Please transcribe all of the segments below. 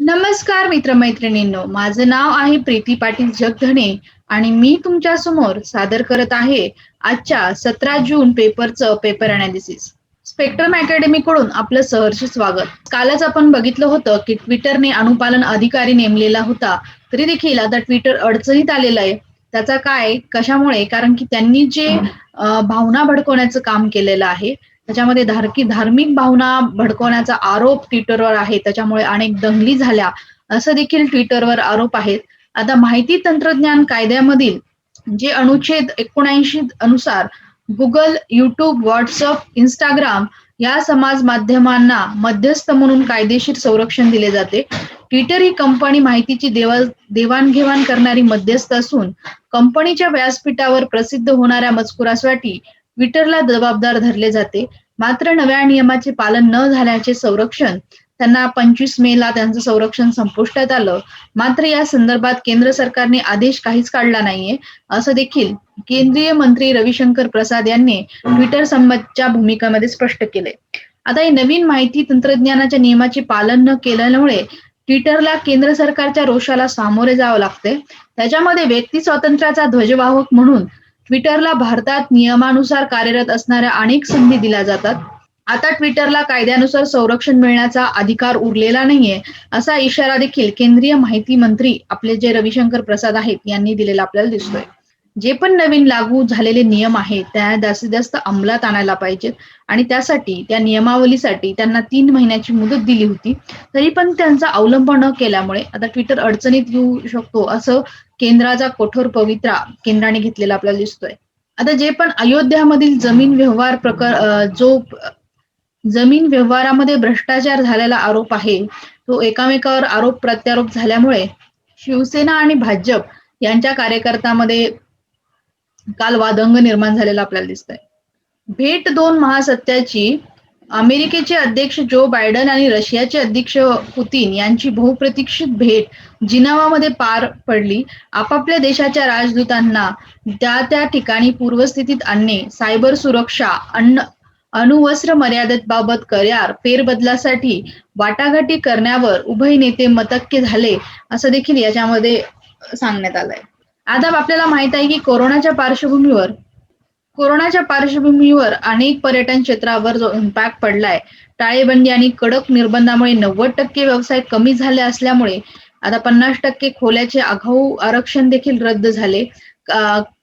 नमस्कार मित्रमैत्रिणींनो माझं नाव आहे प्रीती पाटील जगधणे आणि मी तुमच्यासमोर सादर करत आहे आजच्या सतरा जून पेपरचं पेपर अनालिसिस स्पेक्ट्रम अकॅडमी कडून आपलं सहर्ष स्वागत. कालच आपण बघितलं होतं की ट्विटरने अनुपालन अधिकारी नेमलेला होता तरी देखील आता ट्विटर अडचणीत आलेलं आहे. त्याचा काय कशामुळे? कारण की त्यांनी जे भावना भडकवण्याचं काम केलेलं आहे त्याच्यामध्ये धारकी धार्मिक भावना भडकवण्याचा आरोप ट्विटरवर आहे. त्याच्यामुळे अनेक दंगली झाल्या. असं देखील ट्विटरवर आरोप आहेत. आता माहिती तंत्रज्ञान कायद्यामधील जे अनुच्छेद एकोणऐंशी अनुसार गुगल युट्यूब व्हॉट्सअप इंस्टाग्राम या समाज माध्यमांना मध्यस्थ म्हणून कायदेशीर संरक्षण दिले जाते. ट्विटर ही कंपनी माहितीची देवा देवाणघेवाण करणारी मध्यस्थ असून कंपनीच्या व्यासपीठावर प्रसिद्ध होणाऱ्या मजकुरासाठी ट्विटरला जबाबदार धरले जाते. मात्र नव्या नियमाचे पालन न झाल्याचे संरक्षण त्यांना पंचवीस मे ला त्यांचं संरक्षण संपुष्टात आलं. मात्र या संदर्भात केंद्र सरकारने आदेश काहीच काढला नाहीये. असं देखील केंद्रीय मंत्री रविशंकर प्रसाद यांनी ट्विटर संबंधच्या भूमिकेमध्ये स्पष्ट केले आता हे नवीन माहिती तंत्रज्ञानाच्या नियमाचे पालन न केल्यामुळे ट्विटरला केंद्र सरकारच्या रोषाला सामोरे जावं लागते त्याच्यामध्ये व्यक्ती स्वातंत्र्याचा ध्वजवाहक म्हणून ट्विटरला भारतात नियमानुसार कार्यरत असणाऱ्या अनेक संधी दिल्या जातात. आता ट्विटरला कायद्यानुसार संरक्षण मिळण्याचा अधिकार उरलेला नाहीये असा इशारा देखील केंद्रीय माहिती मंत्री आपले जे रविशंकर प्रसाद आहेत यांनी दिलेला आपल्याला दिसतोय. जे पण नवीन लागू झालेले नियम आहेत त्या जास्तीत जास्त अंमलात आणायला पाहिजेत आणि त्यासाठी त्या नियमावलीसाठी त्यांना तीन महिन्याची मुदत दिली होती. तरी पण त्यांचा अवलंब न केल्यामुळे आता ट्विटर अडचणीत येऊ शकतो असं केंद्राचा कठोर पवित्रा केंद्राने घेतलेला आपल्याला दिसतोय. आता जे पण अयोध्यामधील जमीन व्यवहार प्रकार जो जमीन व्यवहारामध्ये भ्रष्टाचार झालेला आरोप आहे तो एकामेकावर आरोप प्रत्यारोप झाल्यामुळे शिवसेना आणि भाजप यांच्या कार्यकर्त्यामध्ये काल वादंग निर्माण झालेला आपल्याला दिसतंय. भेट दोन महासत्याची अमेरिकेचे अध्यक्ष जो बायडन आणि रशियाचे अध्यक्ष पुतीन यांची बहुप्रतीक्षित भेट जिनावामध्ये पार पडली. आपापल्या देशाच्या राजदूतांना त्या त्या ठिकाणी पूर्वस्थितीत आणणे सायबर सुरक्षा अन्न अणुवस्त्र मर्यादेबाबत करार फेरबदलासाठी वाटाघाटी करण्यावर उभय नेते मतक्य झाले असं देखील याच्यामध्ये सांगण्यात आलंय. आता आपल्याला माहीत आहे की कोरोनाच्या पार्श्वभूमीवर कोरोनाच्या पार्श्वभूमीवर अनेक पर्यटन क्षेत्रावर जो इम्पॅक्ट पडलाय. टाळेबंदी आणि कडक निर्बंधामुळे नव्वद टक्के व्यवसाय कमी झाले असल्यामुळे आता पन्नास टक्के खोल्याचे आघाऊ आरक्षण देखील रद्द झाले.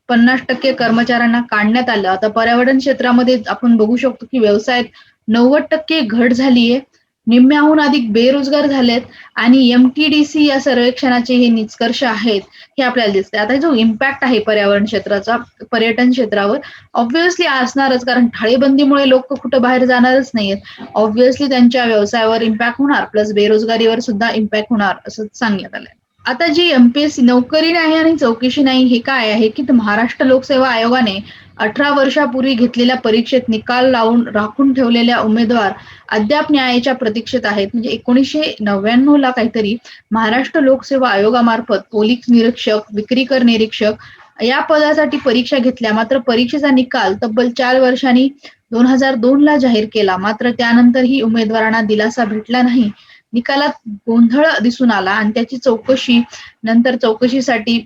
पन्नास टक्के कर्मचाऱ्यांना काढण्यात आलं. आता पर्यावरण क्षेत्रामध्ये आपण बघू शकतो की व्यवसायात नव्वद टक्के घट झालीये. निम्म्याहून अधिक बेरोजगार झालेत आणि एमटीडीसी या सर्वेक्षणाचे हे निष्कर्ष आहेत हे आपल्याला दिसते आता जो इम्पॅक्ट आहे पर्यावरण क्षेत्राचा पर्यटन क्षेत्रावर ऑब्व्हियसली असणारच कारण टाळेबंदीमुळे लोक कुठं बाहेर जाणारच नाहीयेत. ऑब्व्हियसली त्यांच्या व्यवसायावर इम्पॅक्ट होणार प्लस बेरोजगारीवर सुद्धा इम्पॅक्ट होणार असं सांगण्यात आलंय. आता जी एमपीएससी नोकरी नाही आणि चौकशी नाही हे काय आहे? की महाराष्ट्र लोकसेवा आयोगाने अठरा वर्षापूर्वी घेतलेल्या परीक्षेत निकाल लावून राखून ठेवलेल्या उमेदवार अद्याप न्यायाच्या प्रतीक्षेत आहेत. म्हणजे एकोणीसशे नव्याण्णव ला काहीतरी महाराष्ट्र लोकसेवा आयोगामार्फत पोलीस निरीक्षक विक्रीकर निरीक्षक या पदासाठी परीक्षा घेतल्या. मात्र परीक्षेचा निकाल तब्बल चार वर्षांनी दोन हजार दोन ला जाहीर केला. मात्र त्यानंतरही उमेदवारांना दिलासा भेटला नाही. निकालात गोंधळ दिसून आला आणि त्याची चौकशी नंतर चौकशीसाठी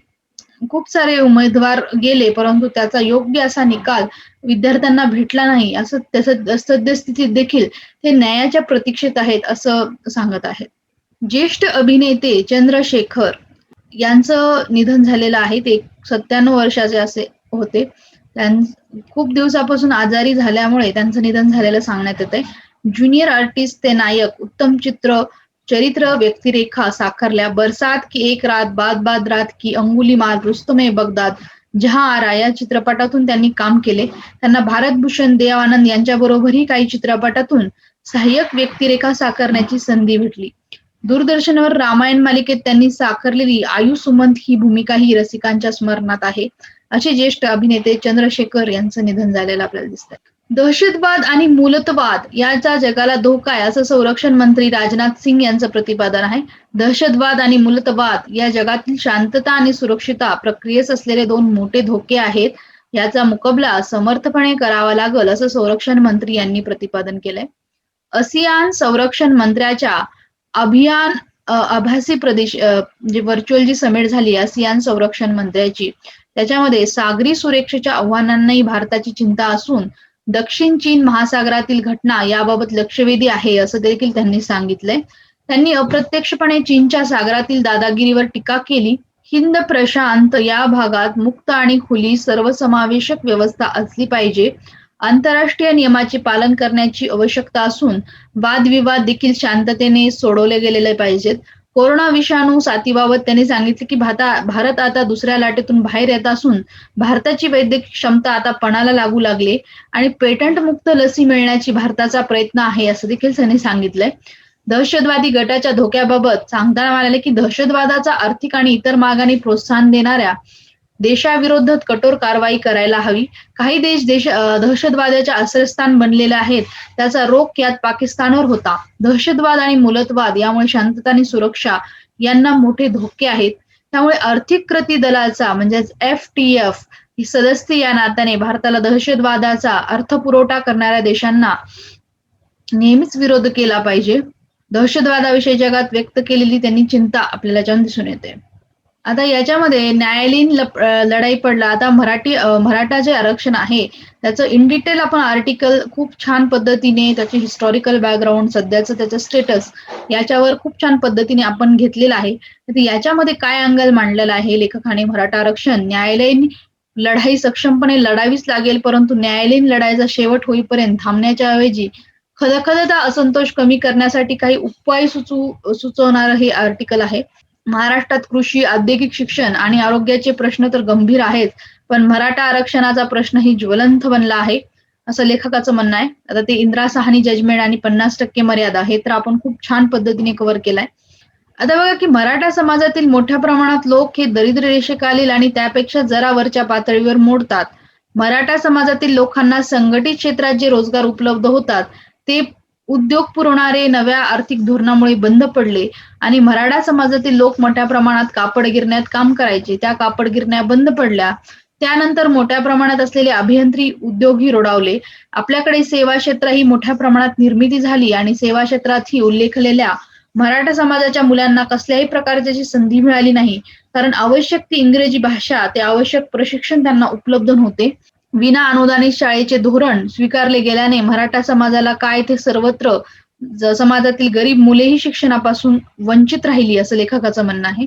खूप सारे उमेदवार गेले परंतु त्याचा योग्य असा निकाल विद्यार्थ्यांना भेटला नाही असं त्याचं सद्यस्थितीत देखील ते न्यायाच्या प्रतीक्षेत आहेत असं सांगत आहेत. ज्येष्ठ अभिनेते चंद्रशेखर यांचं निधन झालेलं आहे ते सत्त्याण्णव वर्षाचे असे होते. खूप दिवसापासून आजारी झाल्यामुळे त्यांचं निधन झालेलं सांगण्यात येत आहे ज्युनियर आर्टिस्ट ते नायक उत्तम चित्र चरित्र व्यक्तिरेखा साखरल्या बरसात की एक रात बाद बाद रात की अंगुली मार रुस्तमे बगदाद जहा आरा या चित्रपटातून त्यांनी काम केले. त्यांना भारतभूषण देव आनंद यांच्या बरोबरही काही चित्रपटातून सहाय्यक व्यक्तिरेखा साकारण्याची संधी भेटली. दूरदर्शनवर रामायण मालिकेत त्यांनी साकारलेली आयु सुमंत ही भूमिकाही रसिकांच्या स्मरणात आहे. असे ज्येष्ठ अभिनेते चंद्रशेखर यांचं निधन झालेलं आपल्याला दिसतंय. दहशतवाद आणि मूलतवाद याचा जगाला धोका आहे असं संरक्षण मंत्री राजनाथ सिंग यांचं प्रतिपादन आहे. दहशतवाद आणि मूलतवाद या जगातील शांतता आणि सुरक्षिता प्रक्रियेस असलेले दोन मोठे धोके आहेत. याचा मुकाबला समर्थपणे करावा लागल असं संरक्षण मंत्री यांनी प्रतिपादन केलंय. असियान संरक्षण मंत्र्याच्या अभियान आभासी प्रदेश जे म्हणजे व्हर्च्युअल जी समिट झाली आसियान संरक्षण मंत्र्याची त्याच्यामध्ये सागरी सुरक्षेच्या आव्हानांनाही भारताची चिंता असून दक्षिण चीन महासागरातील घटना याबाबत लक्षवेधी आहे असं देखील त्यांनी सांगितलंय. त्यांनी अप्रत्यक्षपणे चीनच्या सागरातील दादागिरीवर टीका केली. हिंद प्रशांत या भागात मुक्त आणि खुली सर्वसमावेशक व्यवस्था असली पाहिजे. आंतरराष्ट्रीय नियमाचे पालन करण्याची आवश्यकता असून वादविवाद देखील शांततेने सोडवले गेलेले पाहिजेत. कोरोना विषाणू साथीबाबत त्यांनी सांगितले की भाता भारत आता दुसऱ्या लाटेतून बाहेर येत असून भारताची वैद्यकीय क्षमता आता पणाला लागू लागली आणि पेटंट मुक्त लसी मिळण्याची भारताचा प्रयत्न आहे असं देखील त्यांनी सांगितलंय. दहशतवादी गटाच्या धोक्याबाबत सांगताना म्हणाले की दहशतवादाचा आर्थिक आणि इतर मार्गाने प्रोत्साहन देणाऱ्या देशाविरोधात कठोर कारवाई करायला हवी. काही देश देश दहशतवादाच्या आश्रयस्थान बनलेले आहेत. त्याचा रोख यात पाकिस्तानवर होता. दहशतवाद आणि मूलतवाद यामुळे शांतता आणि सुरक्षा यांना मोठे धोके आहेत. त्यामुळे आर्थिक कृती दलाचा म्हणजेच एफ टी एफ ही सदस्य या नात्याने भारताला दहशतवादाचा अर्थपुरवठा करणाऱ्या देशांना नेहमीच विरोध केला पाहिजे. दहशतवादाविषयी जगात व्यक्त केलेली त्यांनी चिंता आपल्याला दिसून येते. आता याच्यामध्ये न्यायालयीन लढाई पडला. आता मराठी मराठा जे आरक्षण आहे त्याचं इन डिटेल आपण आर्टिकल खूप छान पद्धतीने त्याचे हिस्टॉरिकल बॅकग्राऊंड सध्याचं त्याचं स्टेटस याच्यावर खूप छान पद्धतीने आपण घेतलेलं आहे. याच्यामध्ये काय अंगल मांडलेला आहे? लेखकाने मराठा आरक्षण न्यायालयीन लढाई सक्षमपणे लढावीच लागेल परंतु न्यायालयीन लढाईचा शेवट होईपर्यंत थांबण्याच्या ऐवजी खदखदता असंतोष कमी करण्यासाठी काही उपाय सुचू सुचवणारं हे आर्टिकल आहे. महाराष्ट्रात कृषी औद्योगिक शिक्षण आणि आरोग्याचे प्रश्न तर गंभीर आहेत पण मराठा आरक्षणाचा प्रश्नही ज्वलंत बनला आहे असं लेखकाचं म्हणणं आहे. आता ते इंद्रा साहनी जजमेंट आणि पन्नास टक्के मर्यादा हे तर आपण खूप छान पद्धतीने कव्हर केलाय. आता बघा की मराठा समाजातील मोठ्या प्रमाणात लोक हे दरिद्र रेषेखालील आणि त्यापेक्षा जरा वरच्या पातळीवर मोडतात. मराठा समाजातील लोकांना संघटित क्षेत्रात जे रोजगार उपलब्ध होतात ते उद्योग पुरवणारे नव्या आर्थिक धोरणामुळे बंद पडले आणि मराठा समाजातील लोक मोठ्या प्रमाणात कापड गिरण्यात काम करायचे. त्या कापड गिरण्या बंद पडल्या. त्यानंतर मोठ्या प्रमाणात असलेले अभियंत्री उद्योगही रोडावले. आपल्याकडे सेवा क्षेत्र ही मोठ्या प्रमाणात निर्मिती झाली आणि सेवा क्षेत्रात ही उल्लेखलेल्या मराठा समाजाच्या मुलांना कसल्याही प्रकारची संधी मिळाली नाही. कारण आवश्यक ती इंग्रजी भाषा ते आवश्यक प्रशिक्षण त्यांना उपलब्ध नव्हते. विना अनुदानित शाळेचे धोरण स्वीकारले गेल्याने मराठा समाजाला काय ते सर्वत्र समाजातील गरीब मुलेही शिक्षणापासून वंचित राहिली असं लेखकाचं म्हणणं आहे.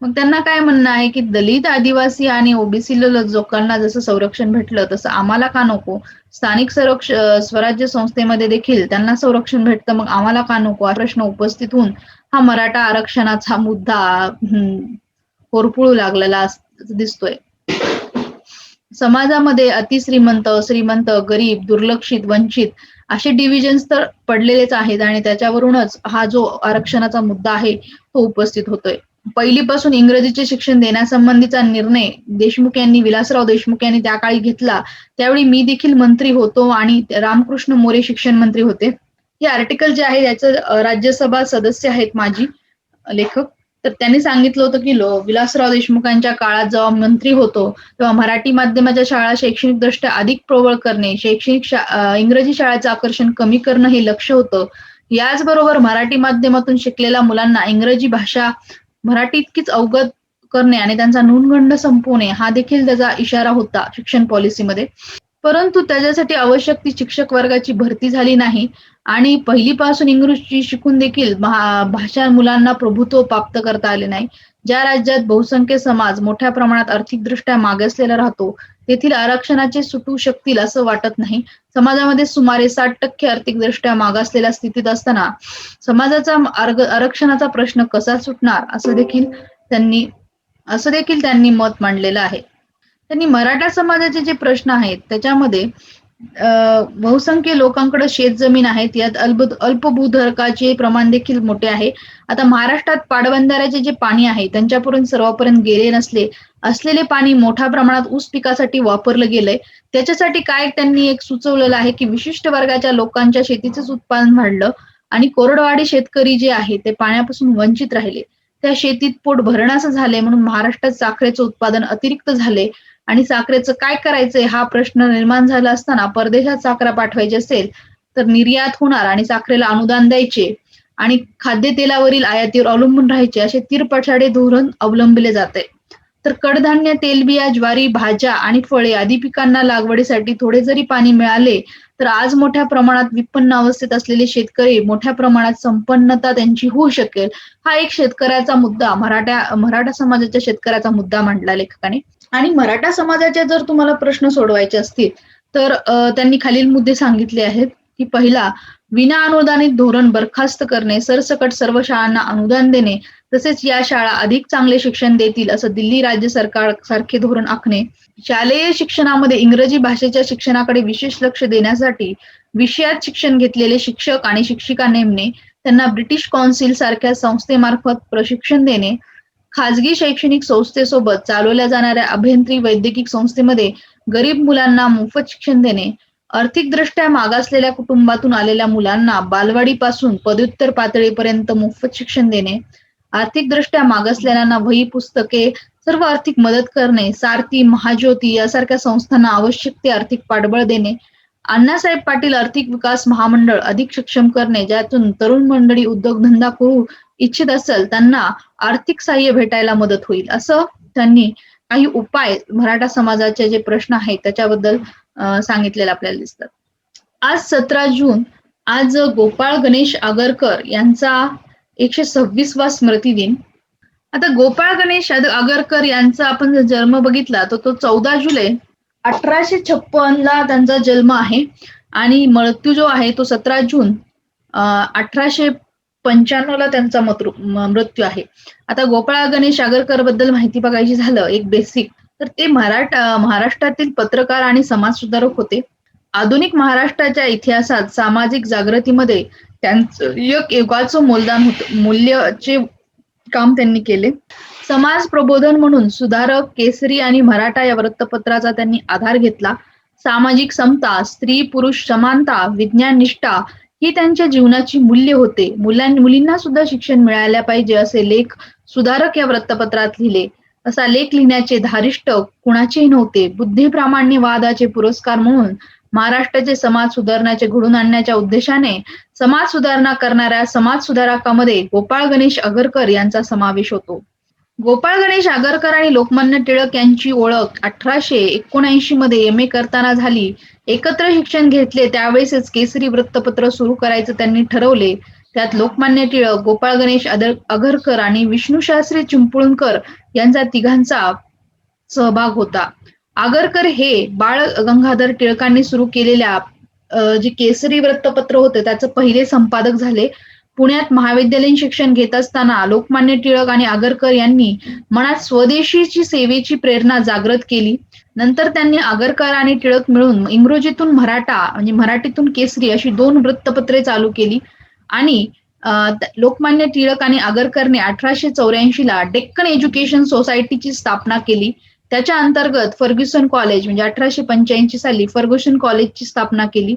मग त्यांना काय म्हणणं आहे की दलित आदिवासी आणि ओबीसी लोकांना जसं संरक्षण भेटलं तसं आम्हाला का नको? स्थानिक संरक्ष स्वराज्य संस्थेमध्ये देखील त्यांना संरक्षण भेटतं मग आम्हाला का नको? हा प्रश्न उपस्थित होऊन हा मराठा आरक्षणाचा मुद्दा हम्म, लागलेला अस- दिसतोय. समाजामध्ये अतिश्रीमंत श्रीमंत गरीब दुर्लक्षित वंचित असे डिव्हिजन्स तर पडलेलेच आहेत आणि त्याच्यावरूनच हा जो आरक्षणाचा मुद्दा आहे तो उपस्थित होतोय. पहिलीपासून इंग्रजीचे शिक्षण देण्यासंबंधीचा निर्णय देशमुख यांनी विलासराव देशमुख यांनी त्या काळी घेतला. त्यावेळी मी देखील मंत्री होतो आणि रामकृष्ण मोरे शिक्षण मंत्री होते. हे आर्टिकल जे आहे याचं राज्यसभा सदस्य आहेत माझी लेखक. तर त्यांनी सांगितलं होतं की लो विलासराव देशमुखांच्या काळात जेव्हा मंत्री होतो तेव्हा मराठी माध्यमाच्या शाळा शैक्षणिक दृष्ट्या अधिक प्रबळ करणे शैक्षणिक शा- इंग्रजी शाळेचं आकर्षण कमी करणं हे लक्ष होतं. याचबरोबर मराठी माध्यमातून शिकलेल्या मुलांना इंग्रजी भाषा मराठी इतकीच अवगत करणे आणि त्यांचा नोंदगंड संपवणे हा देखील त्याचा इशारा होता शिक्षण पॉलिसीमध्ये परंतु त्याच्यासाठी आवश्यक ती शिक्षक वर्गाची भरती झाली नाही. आणि पहिलीपासून इंग्रजी शिकून देखील भा- भाषा मुलांना प्रभुत्व प्राप्त करता आले नाही. ज्या राज्यात बहुसंख्य समाज मोठ्या प्रमाणात आर्थिकदृष्ट्या मागासलेला राहतो तेथील आरक्षणाचे सुटू शकतील असं वाटत नाही. समाजामध्ये सुमारे साठ टक्के आर्थिकदृष्ट्या मागासलेल्या स्थितीत असताना समाजाचा आरक्षणाचा प्रश्न कसा सुटणार असं देखील त्यांनी असं देखील त्यांनी मत मांडलेलं आहे. त्यांनी मराठा समाजाचे जे प्रश्न आहेत त्याच्यामध्ये बहुसंख्य लोकांकडे शेत जमीन आहेत यात अल्प अल्पभूधारकाचे प्रमाण देखील मोठे आहे. आता महाराष्ट्रात पाटबंधाऱ्याचे जे पाणी आहे त्यांच्यापर्यंत सर्वांपर्यंत गेले नसले असलेले पाणी मोठ्या प्रमाणात ऊस पिकासाठी वापरलं गेलंय. त्याच्यासाठी काय त्यांनी एक सुचवलेलं आहे की विशिष्ट वर्गाच्या लोकांच्या शेतीचंच उत्पादन वाढलं आणि कोरडवाडी शेतकरी जे आहे ते पाण्यापासून वंचित राहिले. त्या शेतीत पोट भरणाचं झाले म्हणून महाराष्ट्रात साखरेचं उत्पादन अतिरिक्त झाले आणि साखरेचं काय करायचंय हा प्रश्न निर्माण झाला असताना परदेशात साखरा पाठवायची असेल तर निर्यात होणार आणि साखरेला अनुदान द्यायचे आणि खाद्यतेलावरील आयातीवर अवलंबून राहायचे असे तीरपछाडे धोरण अवलंबले जाते. तर कडधान्य तेलबिया ज्वारी भाज्या आणि फळे आदी पिकांना लागवडीसाठी थोडे जरी पाणी मिळाले तर आज मोठ्या प्रमाणात विपन्न अवस्थेत असलेले शेतकरी मोठ्या प्रमाणात संपन्नता त्यांची होऊ शकेल हा एक शेतकऱ्याचा मुद्दा मराठा मराठा समाजाच्या शेतकऱ्याचा मुद्दा मांडला लेखकाने. आणि मराठा समाजाचे जर तुम्हाला प्रश्न सोडवायचे असतील तर त्यांनी खालील मुद्दे सांगितले आहेत की पहिला विना अनुदानित धोरण बरखास्त करणे सरसकट सर्व शाळांना अनुदान देणे तसेच या शाळा अधिक चांगले शिक्षण देतील असं दिल्ली राज्य सरकार सारखे धोरण आखणे शालेय शिक्षणामध्ये इंग्रजी भाषेच्या शिक्षणाकडे विशेष लक्ष देण्यासाठी विषयात शिक्षण घेतलेले शिक्षक आणि शिक्षिका नेमणे त्यांना ब्रिटिश कौन्सिल सारख्या संस्थेमार्फत प्रशिक्षण देणे खाजगी शैक्षणिक संस्थेसोबत चालवल्या जाणाऱ्या अभियंत्री वैद्यकीय संस्थेमध्ये गरीब मुलांना मोफत शिक्षण देणे आर्थिकदृष्ट्या मागासलेल्या कुटुंबातून आलेल्या मुलांना बालवाडीपासून पदव्युत्तर पातळीपर्यंत मोफत शिक्षण देणे आर्थिकदृष्ट्या मागासलेल्यांना वही पुस्तके सर्व आर्थिक मदत करणे सारथी महाज्योती यासारख्या संस्थांना आवश्यक ते आर्थिक पाठबळ देणे अण्णासाहेब पाटील आर्थिक विकास महामंडळ अधिक सक्षम करणे ज्यातून तरुण मंडळी उद्योगधंदा करू इच्छित असेल त्यांना आर्थिक सहाय्य भेटायला मदत होईल. असं त्यांनी काही उपाय मराठा समाजाचे जे प्रश्न आहेत त्याच्याबद्दल सांगितलेले आपल्याला दिसतात. आज सतरा जून आज गोपाळ गणेश आगरकर यांचा एकशे सव्वीसवा स्मृती दिन आता गोपाळ गणेश आगरकर यांचा आपण जर जन्म बघितला तर तो चौदा जुलै अठराशे छप्पन ला त्यांचा जन्म आहे. आणि मृत्यू जो आहे तो सतरा जून अठराशे पंच्याण्णव ला त्यांचा मृत्यू आहे. आता गोपाळ गणेश आगरकरबद्दल माहिती बघायची झालं एक बेसिक तर ते मराठा महाराष्ट्रातील पत्रकार आणि समाज सुधारक होते. आधुनिक महाराष्ट्राच्या इतिहासात सामाजिक जागृतीमध्ये त्यांचं एक युगाचं मोलदान होत मूल्याचे काम त्यांनी केले. समाज प्रबोधन म्हणून सुधारक केसरी आणि मराठा या वृत्तपत्राचा त्यांनी आधार घेतला. सामाजिक समता स्त्री पुरुष समानता विज्ञान निष्ठा ही त्यांच्या जीवनाची मूल्य होते. मुलां मुलींना सुद्धा शिक्षण मिळायला पाहिजे असे लेख सुधारक या वृत्तपत्रात लिहिले. असा लेख लिहिण्याचे धारिष्ट कुणाचेही नव्हते. बुद्धिप्रामाण्यवादाचे पुरस्कार म्हणून महाराष्ट्राचे समाज सुधारण्याचे घडून आणण्याच्या उद्देशाने समाज सुधारणा करणाऱ्या समाज सुधारकामध्ये गोपाळ गणेश आगरकर यांचा समावेश होतो. गोपाळ गणेश आगरकर आणि लोकमान्य टिळक यांची ओळख अठराशे एकोणऐंशी मध्ये एम ए करताना झाली. एकत्र शिक्षण घेतले त्यावेळेसच केसरी वृत्तपत्र सुरू करायचं त्यांनी ठरवले. त्यात लोकमान्य टिळक गोपाळ गणेश आगरकर आणि विष्णूशास्त्री चिंपळूणकर यांचा तिघांचा सहभाग होता. आगरकर हे बाळ गंगाधर टिळकांनी सुरू केलेल्या जे केसरी वृत्तपत्र होते त्याचं पहिले संपादक झाले. पुण्यात महाविद्यालयीन शिक्षण घेत असताना लोकमान्य टिळक आणि आगरकर यांनी मनात स्वदेशीची सेवेची प्रेरणा जागृत केली. नंतर त्यांनी आगरकर आणि टिळक मिळून इंग्रजीतून मराठा म्हणजे मराठीतून केसरी अशी दोन वृत्तपत्रे चालू केली. आणि लोकमान्य टिळक आणि आगरकरने अठराशे चौऱ्याऐंशी ला डेक्कन एज्युकेशन सोसायटीची स्थापना केली. त्याच्या अंतर्गत फर्ग्युसन कॉलेज म्हणजे अठराशे पंच्याऐंशी साली फर्ग्युसन कॉलेजची स्थापना केली.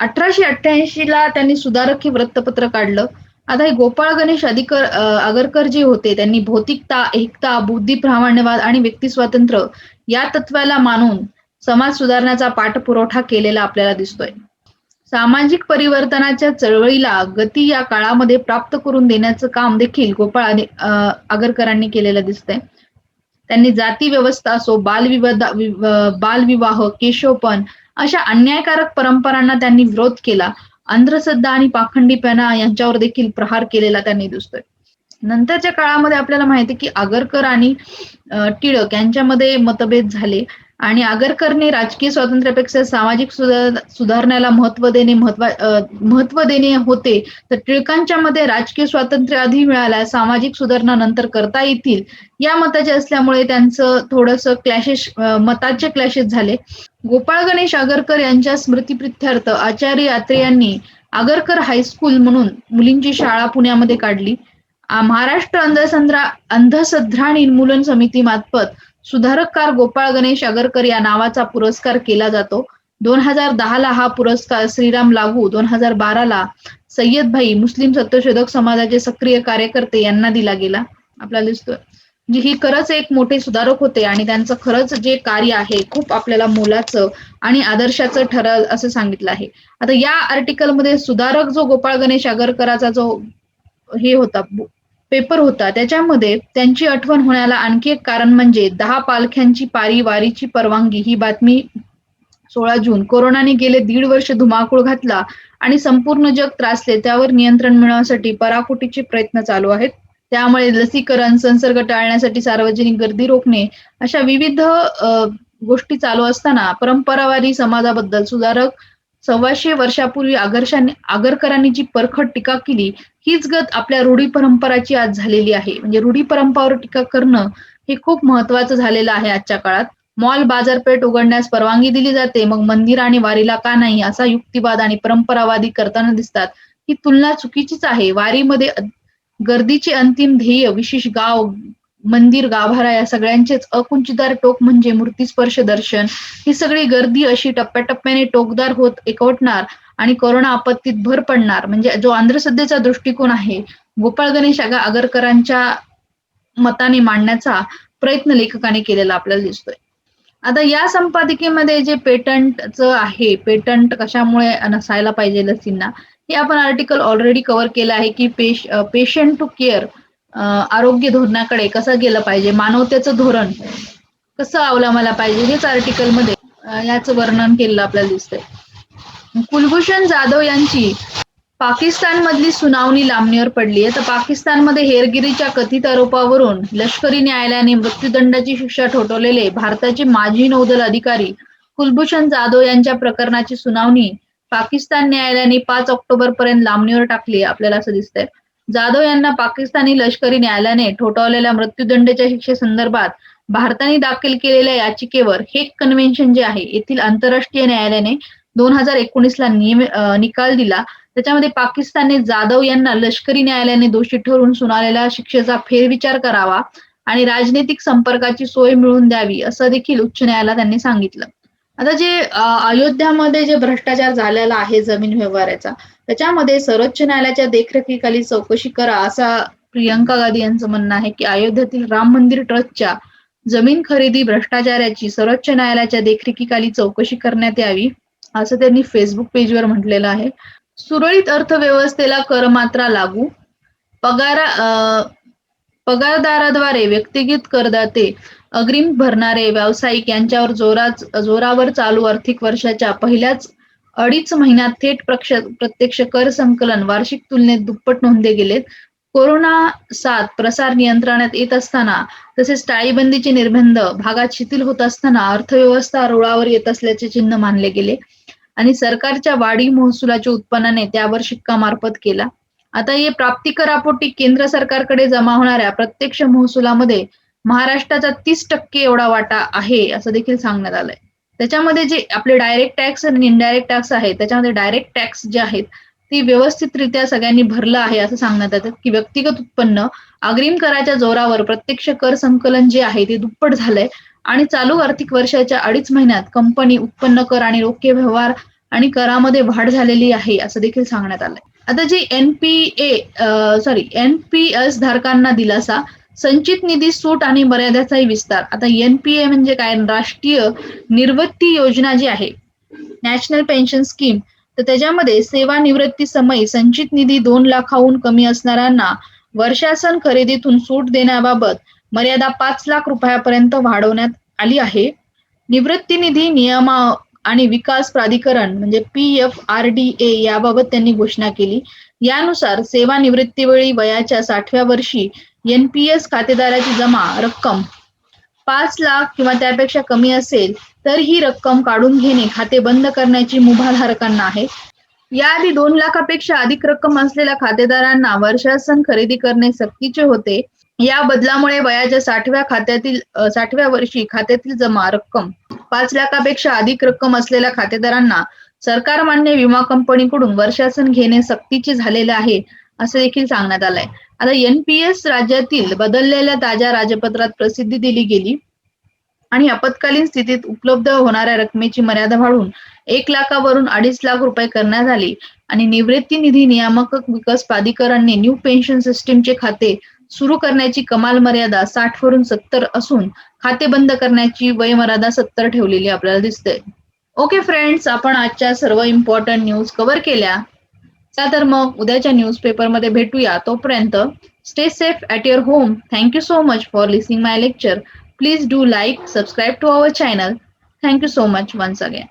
अठराशे अठ्ठ्याऐंशी ला त्यांनी सुधारक हे वृत्तपत्र काढलं. आता हे गोपाळ गणेश अधिकर आगरकर जे होते त्यांनी भौतिकता एकता बुद्धी प्रामाण्यवाद आणि व्यक्ती स्वातंत्र्य या तत्वाला मानून समाज सुधारण्याचा पाठपुरवठा केलेला आपल्याला दिसतोय. सामाजिक परिवर्तनाच्या चळवळीला गती या काळामध्ये प्राप्त करून देण्याचं काम देखील गोपाळ आगरकरांनी केलेलं दिसतंय. त्यांनी जाती व्यवस्था असो बालविवाद बालविवाह केशोपन अशा अन्यायकारक परंपरांना त्यांनी विरोध केला. अंधश्रद्धा आणि पाखंडीपणा यांच्यावर देखील प्रहार केलेला त्यांनी दिसतोय. नंतरच्या काळामध्ये आपल्याला माहिती की आगरकर आणि टिळक यांच्यामध्ये मतभेद झाले. आणि आगरकरने राजकीय स्वातंत्र्यापेक्षा सामाजिक सुधारण्याला महत्त्व देणे महत्त्व महत्त्व देणे होते तर टिळकांच्या मध्ये राजकीय स्वातंत्र्य आधी मिळाल्या सामाजिक सुधारणा नंतर करता येतील या मताचे असल्यामुळे त्यांचं थोडस क्लॅशेस मताचे क्लॅशेस झाले. गोपाळ गणेश आगरकर यांच्या स्मृतीप्रित्यर्थ आचार्य यात्रे यांनी आगरकर हायस्कूल म्हणून मुलींची शाळा पुण्यामध्ये काढली. महाराष्ट्र अंधसंध्रा अंधश्रद्धा निर्मूलन समिती मार्फत सुधारककार गोपाळ गणेश आगरकर या नावाचा पुरस्कार केला जातो. दोन हजार दहाला हा पुरस्कार श्रीराम लागू दोन हजार बाराला सय्यद भाई मुस्लिम सत्यशोधक समाजाचे सक्रिय कार्यकर्ते यांना दिला गेला. आपल्याला दिसतोय. म्हणजे ही खरंच एक मोठे सुधारक होते आणि त्यांचं खरंच जे कार्य आहे खूप आपल्याला मोलाचं आणि आदर्शाचं ठरल असं सांगितलं आहे. आता या आर्टिकलमध्ये सुधारक जो गोपाळ गणेश आगरकराचा जो हे होता पेपर होता. त्याच्यामध्ये त्यांची आठवण होण्याला आणखी एक कारण म्हणजे दहा पालख्यांची पारी वारीची परवानगी ही बातमी सोळा जून. कोरोनाने गेले दीड वर्ष धुमाकूळ घातला आणि संपूर्ण जग त्रासले त्यावर नियंत्रण मिळवण्यासाठी पराकोटीचे प्रयत्न चालू आहेत. त्यामुळे लसीकरण संसर्ग टाळण्यासाठी सार्वजनिक गर्दी रोखणे अशा विविध गोष्टी चालू असताना परंपरावारी समाजाबद्दल सुधारक सव्वाशे वर्षापूर्वी आगरशाने आगरकरांनी जी परखड टीका केली हीच गत आपल्या रूढी परंपराची आज झालेली आहे. म्हणजे रूढी परंपरावर टीका करणं हे खूप महत्वाचं झालेलं आहे आजच्या काळात. मॉल बाजारपेठ उघडण्यास परवानगी दिली जाते मग मंदिर आणि वारीला का नाही असा युक्तिवाद आणि परंपरावादी करताना दिसतात. ही तुलना चुकीचीच आहे. वारीमध्ये गर्दीचे अंतिम ध्येय विशेष गाव मंदिर गाभारा या सगळ्यांचेच अकुंचीदार टोक म्हणजे मूर्तीस्पर्श दर्शन. ही सगळी गर्दी अशी टप्प्याटप्प्याने टोकदार होत एकवटणार आणि कोरोना आपत्तीत भर पडणार. म्हणजे जो अंधश्रद्धेचा दृष्टिकोन आहे गोपाळ गणेश आगा आगरकरांच्या मताने मांडण्याचा प्रयत्न लेखकाने केलेला आपल्याला दिसतोय. आता या संपादकीमध्ये जे पेटंटचं आहे पेटंट कशामुळे नसायला पाहिजे लसींना हे आपण आर्टिकल ऑलरेडी कव्हर केलं आहे की पेश पेशंट टू केअर आरोग्य धोरणाकडे कसं गेलं पाहिजे? मानवतेचं धोरण कसं अवलंबायला पाहिजे? हेच आर्टिकलमध्ये याचं वर्णन केलेलं आपल्याला दिसतंय. कुलभूषण जाधव यांची पाकिस्तान मधली सुनावणी लांबणीवर पडली आहे तर पाकिस्तानमध्ये हेरगिरीच्या कथित आरोपावरून लष्करी न्यायालयाने मृत्यूदंडाची शिक्षा ठोठवलेले भारताचे माजी नौदल अधिकारी कुलभूषण जाधव यांच्या प्रकरणाची सुनावणी पाकिस्तान न्यायालयाने पाच ऑक्टोबर पर्यंत लांबणीवर टाकली आपल्याला असं दिसतंय. जाधव यांना पाकिस्तानी लष्करी न्यायालयाने ठोठावलेल्या मृत्यूदंडाच्या शिक्षेसंदर्भात भारताने दाखल केलेल्या याचिकेवर हेक कन्व्हेन्शन जे आहे येथील आंतरराष्ट्रीय न्यायालयाने दोन हजार एकोणीसला नियम निकाल दिला. त्याच्यामध्ये पाकिस्तानने जाधव यांना लष्करी न्यायालयाने दोषी ठरवून सुनावलेल्या शिक्षेचा फेरविचार करावा आणि राजनैतिक संपर्काची सोय मिळवून द्यावी असं देखील उच्च न्यायालयात त्यांनी सांगितलं. आता जे अयोध्यामध्ये जे भ्रष्टाचार झालेला आहे जमीन व्यवहाराचा त्याच्यामध्ये सर्वोच्च न्यायालयाच्या देखरेखीखाली चौकशी करा असा प्रियंका गांधी यांचं म्हणणं आहे की अयोध्येतील राम मंदिर ट्रस्टच्या जमीन खरेदी भ्रष्टाचाराची सर्वोच्च न्यायालयाच्या देखरेखीखाली चौकशी करण्यात यावी असं त्यांनी फेसबुक पेजवर म्हटलेलं आहे. सुरळीत अर्थव्यवस्थेला करमात्रा लागू पगार पगारदाराद्वारे व्यक्तिगत करदाते अग्रिम भरणारे व्यावसायिक यांच्यावर जोराच जोरावर चालू आर्थिक वर्षाच्या पहिल्याच अडीच महिन्यात थेट प्रत्यक्ष कर संकलन वार्षिक तुलनेत दुप्पट नोंदले गेलेत. कोरोना साथ प्रसार नियंत्रणात येत असताना तसेच टाळीबंदीचे निर्बंध भागात शिथिल होत असताना अर्थव्यवस्था रुळावर येत असल्याचे चिन्ह मानले गेले आणि सरकारच्या वाढी महसुलाच्या उत्पन्नाने त्यावर शिक्कामार्फत केला. आता हे प्राप्ती करापोटी केंद्र सरकारकडे जमा होणाऱ्या प्रत्यक्ष महसुलामध्ये महाराष्ट्राचा तीस टक्के एवढा वाटा आहे असं देखील सांगण्यात आलंय. त्याच्यामध्ये जे आपले डायरेक्ट टॅक्स आणि इनडायरेक्ट टॅक्स आहे त्याच्यामध्ये डायरेक्ट टॅक्स जे आहेत ती व्यवस्थितरित्या सगळ्यांनी भरलं आहे असं सांगण्यात येतं की व्यक्तिगत उत्पन्न अग्रिम कराच्या जोरावर प्रत्यक्ष कर संकलन जे आहे ते दुप्पट झालंय. आणि चालू आर्थिक वर्षाच्या अडीच महिन्यात कंपनी उत्पन्न कर आणि रोखे व्यवहार आणि करामध्ये वाढ झालेली आहे असं देखील सांगण्यात आलंय. आता जी एनपीए सॉरी एनपीएस धारकांना दिलासा संचित निधी सूट आणि मर्यादेचाही विस्तार. आता एनपीए म्हणजे काय? राष्ट्रीय निर्वृत्ती योजना जी आहे नॅशनल पेन्शन स्कीम तर त्याच्यामध्ये सेवानिवृत्ती समय संचित निधी दोन लाखाहून कमी असणाऱ्यांना वर्षासन खरेदीतून सूट देण्याबाबत मर्यादा पाच लाख रुपयापर्यंत वाढवण्यात आली आहे. निवृत्ती निधी नियमा आणि विकास प्राधिकरण म्हणजे P F R D A याबाबत त्यांनी घोषणा केली. यानुसार सेवानिवृत्तीवेळी वयाच्या साठव्या वर्षी एनपीएस खातेदाराची जमा रक्कम पाच लाख किंवा त्यापेक्षा कमी असेल तर ही रक्कम काढून घेणे खाते बंद करण्याची मुभा धारकांना आहे. याआधी दोन लाखापेक्षा अधिक रक्कम असलेल्या खातेदारांना वर्षासन खरेदी करणे सक्तीचे होते. या बदलामुळे वयाच्या साठव्या खात्यातील साठव्या वर्षी खात्यातील जमा रक्कम पाच लाखापेक्षा अधिक रक्कम असलेल्या खातेदारांना सरकार मान्य विमा कंपनीकडून वर्षासन घेणे सक्तीचे झालेले आहे असं देखील सांगण्यात आलंय. आता एनपीएस राज्यातील बदललेल्या ताज्या राजपत्रात प्रसिद्धी दिली गेली. आणि आपत्कालीन स्थितीत उपलब्ध होणाऱ्या रकमेची मर्यादा वाढून एक लाखावरून अडीच लाख रुपये करण्यात आली. आणि निवृत्ती निधी नियामक विकास प्राधिकरणने न्यू पेन्शन सिस्टीमचे खाते सुरू करण्याची कमाल मर्यादा साठ वरून सत्तर असून खाते बंद करण्याची वयमर्यादा सत्तर ठेवलेली आपल्याला दिसते. ओके फ्रेंड्स आपण आजच्या सर्व इम्पॉर्टंट न्यूज कव्हर केल्या. तर मग उद्याच्या न्यूजपेपरमध्ये भेटूया. तोपर्यंत stay safe at your home thank you so much for listening my lecture please do like subscribe to our channel thank you so much once again